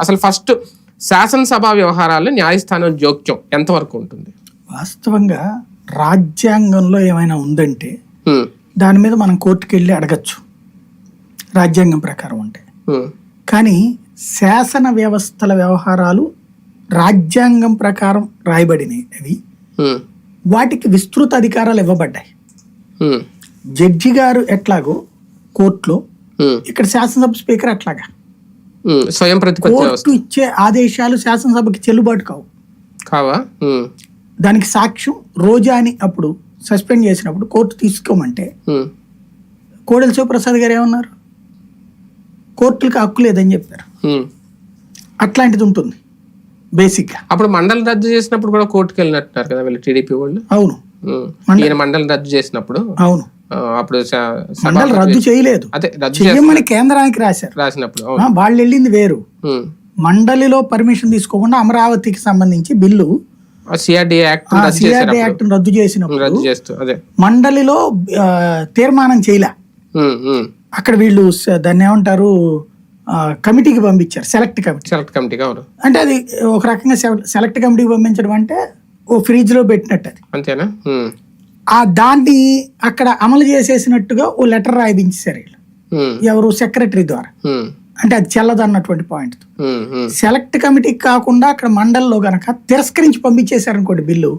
అసలు ఫస్ట్ శాసనసభ వ్యవహారాల్లో న్యాయస్థానం జోక్యం ఎంతవరకు ఉంటుంది? వాస్తవంగా రాజ్యాంగంలో ఏమైనా ఉందంటే దాని మీద మనం కోర్టుకు వెళ్ళి అడగచ్చు. రాజ్యాంగం ప్రకారం ఉంటే కానీ శాసన వ్యవస్థల వ్యవహారాలు రాజ్యాంగం ప్రకారం రాయబడినవి. అవి వాటికి విస్తృత అధికారాలు ఇవ్వబడ్డాయి. జడ్జి గారు ఎట్లాగో కోర్టులో ఇక్కడ శాసనసభ స్పీకర్ అట్లాగా. స్వయం కోర్టు ఇచ్చే ఆదేశాలు శాసనసభకి చెల్లుబాటు కావు. కావా? దానికి సాక్ష్యం రోజాని అప్పుడు సస్పెండ్ చేసినప్పుడు కోర్టు తీసుకోమంటే కోడెల శివప్రసాద్ గారు ఏమన్నారు? కోర్టులకు హక్కు లేదని చెప్పారు. అట్లాంటిది ఉంటుంది బేసిక్గా. అప్పుడు మండలి రద్దు చేసినప్పుడు కూడా కోర్టుకు వెళ్ళినట్టున్నారు కదా వీళ్ళు టీడీపీ వాళ్ళు? అవును. ఈయన మండలి రద్దు చేసినప్పుడు అవును. అప్పుడు మండలి రద్దు చేయలేదు. అదే రద్దు చెయ్యమని కేంద్రానికి రాశారు. రాసినప్పుడు వాళ్ళు వెళ్ళింది వేరు. మండలిలో పర్మిషన్ తీసుకోకుండా అమరావతికి సంబంధించి బిల్లు యాక్ట్ రద్దు చేసినప్పుడు. మండలిలో తీర్మానం చేయలే. అక్కడ వీళ్ళు దాన్ని ఏమంటారు కమిటీకి పంపించారు. Select committee. సెలెక్ట్ అవును. అంటే అది ఒక రకంగా సెల- సెలెక్ట్ కమిటీకి పంపించడం అంటే ఓ ఫ్రిడ్జ్లో పెట్టినట్టు అది అంతేనా ఆ దాన్ని అక్కడ అమలు చేసేసినట్టుగా ఓ లెటర్ రాయించారు వీళ్ళు. ఎవరు? సెక్రటరీ ద్వారా. అంటే అది చెల్లదు అన్నటువంటి పాయింట్ సెలెక్ట్ కమిటీకి కాకుండా అక్కడ మండలిలో గనక తిరస్కరించి పంపించేశారు అనుకోండి బిల్లు